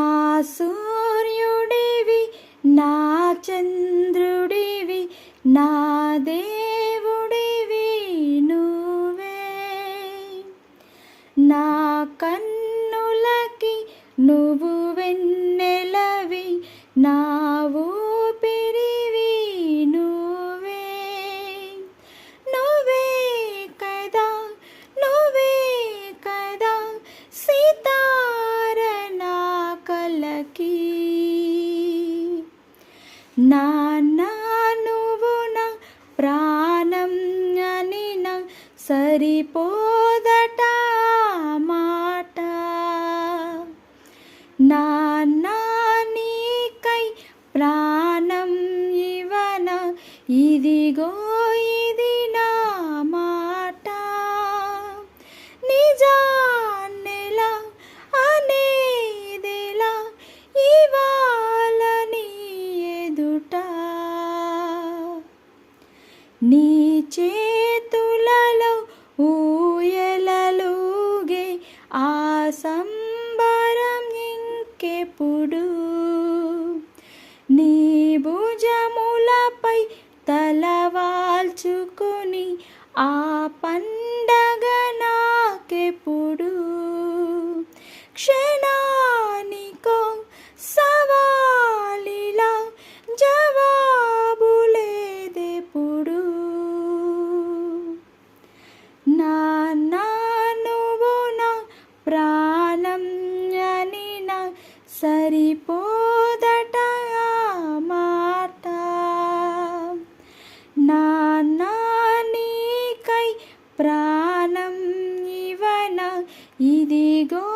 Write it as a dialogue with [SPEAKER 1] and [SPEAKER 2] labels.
[SPEAKER 1] నా సూర్యుడివి నా చంద్రుడివి నా దేవుడివి నువ్వే. నా కన్నులకి నువ్వు వెన్న కలకి నాన్న నువ్వు నా ప్రాణం అని నా సరిపోదట మాట. నాన్న నీకై ప్రాణం ఇవన ఇదిగో ఇది చేతులలో ఊయలలుగే ఆ సంబరం ఇంకెప్పుడు? నీ భుజములపై తలవాల్చుకుని ఆ పండగ నాకెప్పుడు? క్షణ సరిపోదట మాట నానా నీకై ప్రాణం ఇవన ఇదిగో